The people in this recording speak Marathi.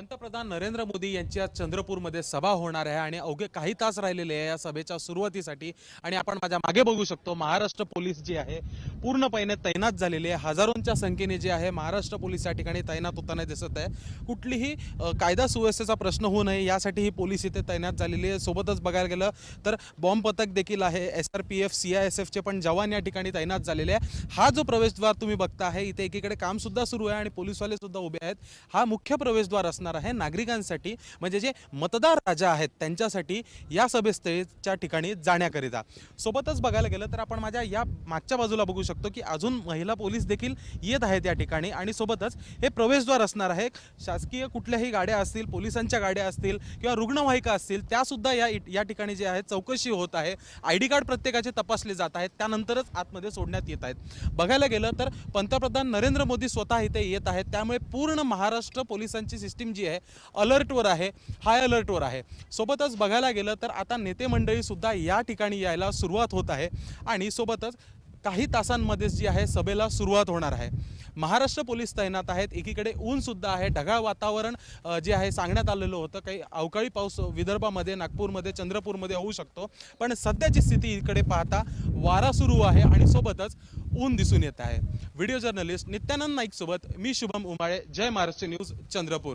पंतप्रधान नरेंद्र मोदी यांची आज चंद्रपूरमध्ये सभा होणार आहे आणि अवघे काही तास राहिलेले आहे या सभेच्या सुरुवातीसाठी. आणि आपण माझ्या मागे बघू शकतो महाराष्ट्र पोलीस जी आहे पूर्णपणे तैनात झालेली आहे. हजारोंच्या संख्येने जे आहे महाराष्ट्र पोलीस या ठिकाणी तैनात होताना दिसत आहे. कुठलीही कायदा सुव्यवस्थेचा प्रश्न होऊ नये यासाठी ही पोलीस इथे तैनात झालेली आहे. सोबतच बघायला गेलं तर बॉम्ब पथक देखील आहे. S R P F C I S एफचे पण जवान या ठिकाणी तैनात झालेले आहे. हा जो प्रवेशद्वार तुम्ही बघता आहे इथे एकीकडे कामसुद्धा सुरू आहे आणि पोलीसवाले सुद्धा उभे आहेत. हा मुख्य प्रवेशद्वार असणार आहे नागरिकांसाठी. म्हणजे जे मतदार राजा आहेत त्यांच्यासाठी या सभेस्थळीच्या ठिकाणी जाण्याकरिता. सोबतच बघायला गेलं तर आपण माझ्या या मागच्या बाजूला बघू शकतो की अजून महिला पोलीस देखील येत आहेत या ठिकाणी आणि सोबतच हे प्रवेशद्वार असणार आहे. शासकीय कुठल्याही गाड्या असतील पोलिसांच्या गाड्या असतील किंवा रुग्णवाहिका असतील त्यासुद्धा या या ठिकाणी जे आहे चौकशी होत आहे. आय डी कार्ड प्रत्येकाचे तपासले जात आहेत त्यानंतरच आतमध्ये सोडण्यात येत आहेत. बघायला गेलं तर पंतप्रधान नरेंद्र मोदी स्वतः इथे येत आहेत. त्यामुळे पूर्ण महाराष्ट्र पोलिसांची सिस्टीम जी आहे अलर्टवर आहे हाय अलर्टवर आहे. सोबतच बघायला गेलं तर आता नेते मंडळी सुद्धा या ठिकाणी यायला सुरुवात होत आहे. आणि सोबतच काही तासांमध्येच जी आहे सभेला सुरुवात होणार आहे. महाराष्ट्र पोलीस तैनात आहेत. एकीकडे ऊनसुद्धा आहे. ढगाळ वातावरण जे आहे सांगण्यात आलेलं होतं काही अवकाळी पाऊस विदर्भामध्ये नागपूरमध्ये चंद्रपूरमध्ये होऊ शकतो. पण सध्याची स्थिती इकडे पाहता वारा सुरू आहे आणि सोबतच ऊन दिसून येत आहे. व्हिडिओ जर्नलिस्ट नित्यानंद नाईकसोबत मी शुभम उमाळे. जय महाराष्ट्र न्यूज चंद्रपूर.